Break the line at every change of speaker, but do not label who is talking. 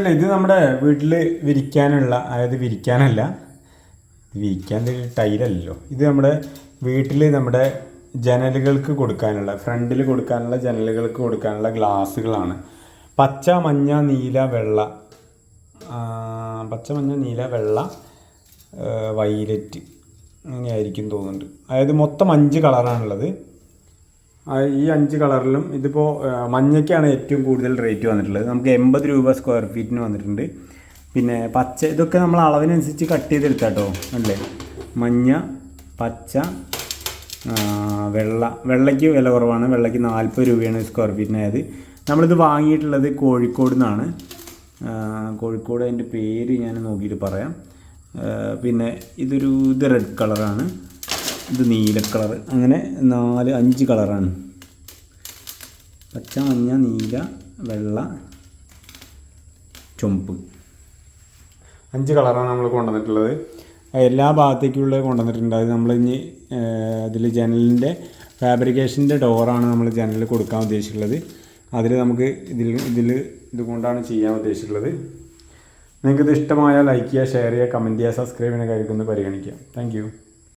അല്ല ഇത് നമ്മുടെ വീട്ടിൽ വിരിക്കാനുള്ള അതായത് വിരിക്കാനല്ല വിരിക്കാൻ ടൈലല്ലോ ഇത് നമ്മുടെ വീട്ടിൽ നമ്മുടെ ജനലുകൾക്ക് കൊടുക്കാനുള്ള ഫ്രണ്ടിൽ കൊടുക്കാനുള്ള ജനലുകൾക്ക് കൊടുക്കാനുള്ള ഗ്ലാസ്സുകളാണ്. പച്ച മഞ്ഞ നീല വെള്ള പച്ച മഞ്ഞ നീല വെള്ള വൈലറ്റ് അങ്ങനെയായിരിക്കും തോന്നുന്നുണ്ട്. അതായത് മൊത്തം അഞ്ച് കളറാണുള്ളത്. ഈ അഞ്ച് കളറിലും ഇതിപ്പോൾ മഞ്ഞയ്ക്കാണ് ഏറ്റവും കൂടുതൽ റേറ്റ് വന്നിട്ടുള്ളത്. നമുക്ക് എൺപത് രൂപ സ്ക്വയർ ഫീറ്റിന് വന്നിട്ടുണ്ട്. പിന്നെ പച്ച ഇതൊക്കെ നമ്മൾ അളവിനനുസരിച്ച് കട്ട് ചെയ്തെടുത്താട്ടോ അല്ലേ? മഞ്ഞ പച്ച വെള്ള വെള്ളയ്ക്ക് വില കുറവാണ്. വെള്ളയ്ക്ക് നാൽപ്പത് രൂപയാണ് സ്ക്വയർ ഫീറ്റിനായത് നമ്മളിത് വാങ്ങിയിട്ടുള്ളത് കോഴിക്കോട് നിന്നാണ് കോഴിക്കോട് അതിന്റെ പേര് ഞാൻ നോക്കിയിട്ട് പറയാം. പിന്നെ ഇതൊരു ഇത് റെഡ് കളറാണ് ഇത് നീല കളർ. അങ്ങനെ നാല് അഞ്ച് കളറാണ്. പച്ച മഞ്ഞ നീല വെള്ള ചുമപ്പ് അഞ്ച് കളറാണ് നമ്മൾ കൊണ്ടുവന്നിട്ടുള്ളത്. എല്ലാ ഭാഗത്തേക്കുള്ളത് കൊണ്ടുവന്നിട്ടുണ്ട്. അത് നമ്മൾ ഇനി അതിൽ ജനലിന്റെ ഫാബ്രിക്കേഷന്റെ ഡോറാണ് നമ്മൾ ജനലിൽ കൊടുക്കാൻ ഉദ്ദേശിച്ചിട്ടുള്ളത്. അതിൽ നമുക്ക് ഇതിൽ ഇതിൽ ഇതുകൊണ്ടാണ് ചെയ്യാൻ ഉദ്ദേശിച്ചിട്ടുള്ളത്. നിങ്ങൾക്കിത് ഇഷ്ടമായാൽ ലൈക്ക് ചെയ്യുക ഷെയർ ചെയ്യുക കമന്റ് ചെയ്യുക സബ്സ്ക്രൈബ് ചെയ്യുന്ന കാര്യമൊക്കെ ഒന്ന് പരിഗണിക്കുക. താങ്ക്